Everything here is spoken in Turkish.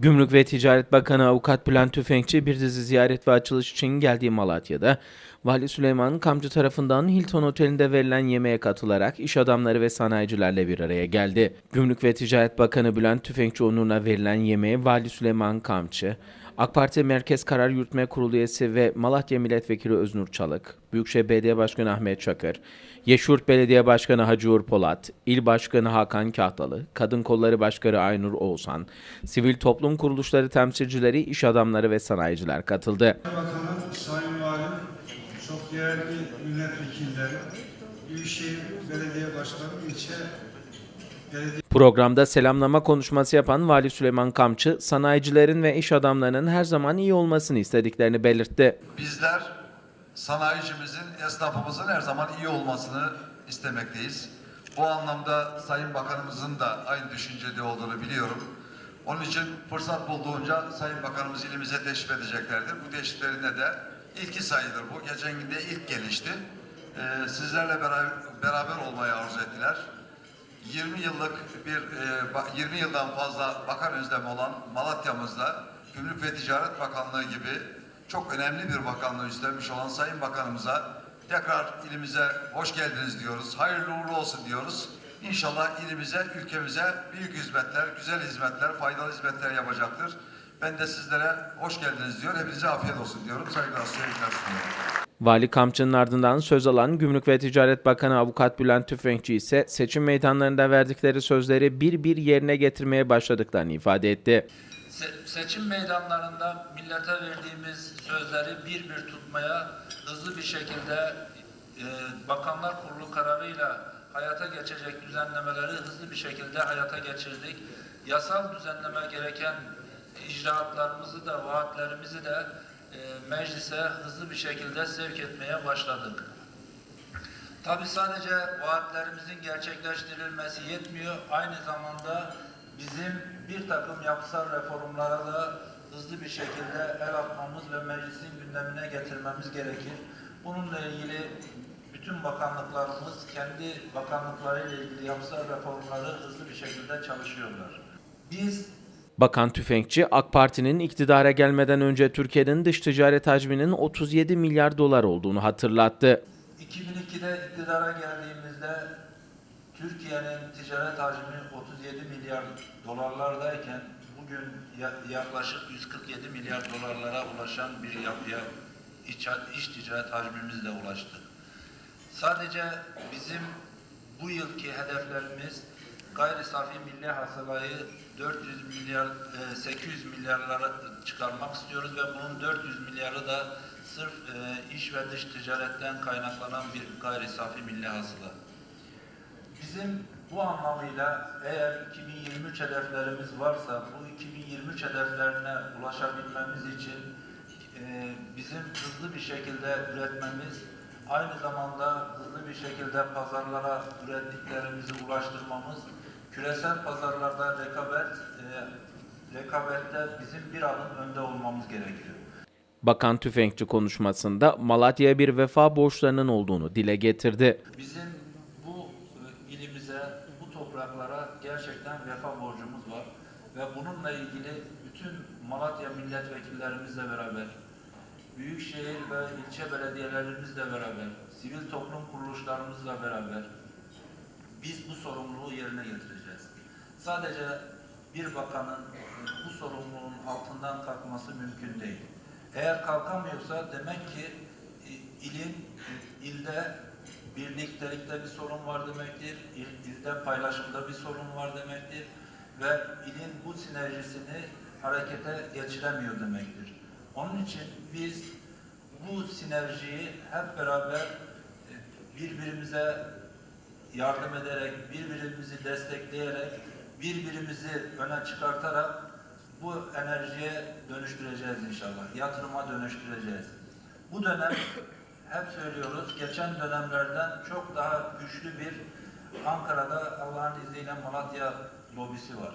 Gümrük ve Ticaret Bakanı Avukat Bülent Tüfekçi bir dizi ziyaret ve açılış için geldiği Malatya'da Vali Süleyman Kamcı tarafından Hilton Oteli'nde verilen yemeğe katılarak iş adamları ve sanayicilerle bir araya geldi. Gümrük ve Ticaret Bakanı Bülent Tüfekçi onuruna verilen yemeğe Vali Süleyman Kamçı, AK Parti Merkez Karar Yürütme Kurulu üyesi ve Malatya Milletvekili Öznur Çalık, Büyükşehir Belediye Başkanı Ahmet Çakır, Yeşurt Belediye Başkanı Hacı Uğur Polat, İl Başkanı Hakan Kahtalı, Kadın Kolları Başkanı Aynur Oğuzhan, sivil toplum kuruluşları temsilcileri, iş adamları ve sanayiciler katıldı. Bakanım, Sayın Valim, çok değerli milletvekilleri, Büyükşehir Belediye Başkanı, ilçe Programda selamlama konuşması yapan Vali Süleyman Kamçı, sanayicilerin ve iş adamlarının her zaman iyi olmasını istediklerini belirtti. Bizler sanayicimizin, esnafımızın her zaman iyi olmasını istemekteyiz. Bu anlamda Sayın Bakanımızın da aynı düşüncede olduğunu biliyorum. Onun için fırsat bulduğunca Sayın Bakanımız ilimize teşrif edeceklerdir. Bu teşriflerinde de ilki sayılır bu. Geçen günde ilk gelişti. Ee, sizlerle beraber, beraber olmayı arzu ettiler. 20 yıllık bir e, ba- 20 yıldan fazla bakan özlemi olan Malatya'mızda Gümrük ve Ticaret Bakanlığı gibi çok önemli bir bakanlığı üstlenmiş olan Sayın Bakanımıza tekrar ilimize hoş geldiniz diyoruz. Hayırlı uğurlu olsun diyoruz. İnşallah ilimize, ülkemize büyük hizmetler, güzel hizmetler, faydalı hizmetler yapacaktır. Ben de sizlere hoş geldiniz diyor. Hepinize afiyet olsun diyorum. Saygılar, sevgiler sunuyorum. Vali Kamçı'nın ardından söz alan Gümrük ve Ticaret Bakanı Avukat Bülent Tüfekçi ise seçim meydanlarında verdikleri sözleri bir bir yerine getirmeye başladıklarını ifade etti. Se- seçim meydanlarında millete verdiğimiz sözleri bir bir tutmaya hızlı bir şekilde e, Bakanlar Kurulu kararıyla hayata geçecek düzenlemeleri hızlı bir şekilde hayata geçirdik. Yasal düzenleme gereken icraatlarımızı da vaatlerimizi de e, meclise hızlı bir şekilde sevk etmeye başladık. Tabi sadece vaatlerimizin gerçekleştirilmesi yetmiyor. Aynı zamanda bizim bir takım yapısal reformlara da hızlı bir şekilde el atmamız ve meclisin gündemine getirmemiz gerekir. Bununla ilgili bütün bakanlıklarımız kendi bakanlıklarıyla ilgili yapısal reformları hızlı bir şekilde çalışıyorlar. Biz Bakan Tüfekçi, AK Parti'nin iktidara gelmeden önce Türkiye'nin dış ticaret hacminin 37 milyar dolar olduğunu hatırlattı. 2002'de iktidara geldiğimizde Türkiye'nin ticaret hacmi 37 milyar dolarlardayken bugün ya- yaklaşık 147 milyar dolarlara ulaşan bir yapıya iç, iç ticaret hacmimizle ulaştı. Sadece bizim bu yılki hedeflerimiz gayri safi milli hasılayı 400 milyar, e, 800 milyarlara çıkarmak istiyoruz ve bunun 400 milyarı da sırf e, iç ve dış ticaretten kaynaklanan bir gayri safi milli hasıla. Bizim bu anlamıyla eğer 2023 hedeflerimiz varsa bu 2023 hedeflerine ulaşabilmemiz için e, bizim hızlı bir şekilde üretmemiz, aynı zamanda hızlı bir şekilde pazarlara ürettiklerimizi ulaştırmamız, küresel pazarlarda rekabet, e, rekabette bizim bir adım önde olmamız gerekiyor. Bakan Tüfekçi konuşmasında Malatya'ya bir vefa borçlarının olduğunu dile getirdi. Bizim bu e, ilimize, bu topraklara gerçekten vefa borcumuz var. Ve bununla ilgili bütün Malatya milletvekillerimizle beraber, büyükşehir ve ilçe belediyelerimizle beraber, sivil toplum kuruluşlarımızla beraber biz bu sorumluluğu yerine getireceğiz. Sadece bir bakanın bu sorumluluğun altından kalkması mümkün değil. Eğer kalkamıyorsa demek ki e, ilin, e, ilde birliktelikte bir sorun var demektir, il, ilde paylaşımda bir sorun var demektir ve ilin bu sinerjisini harekete geçiremiyor demektir. Onun için biz bu sinerjiyi hep beraber e, birbirimize yardım ederek, birbirimizi destekleyerek, birbirimizi öne çıkartarak bu enerjiye dönüştüreceğiz inşallah. Yatırıma dönüştüreceğiz. Bu dönem hep söylüyoruz, geçen dönemlerden çok daha güçlü bir Ankara'da Allah'ın izniyle Malatya lobisi var.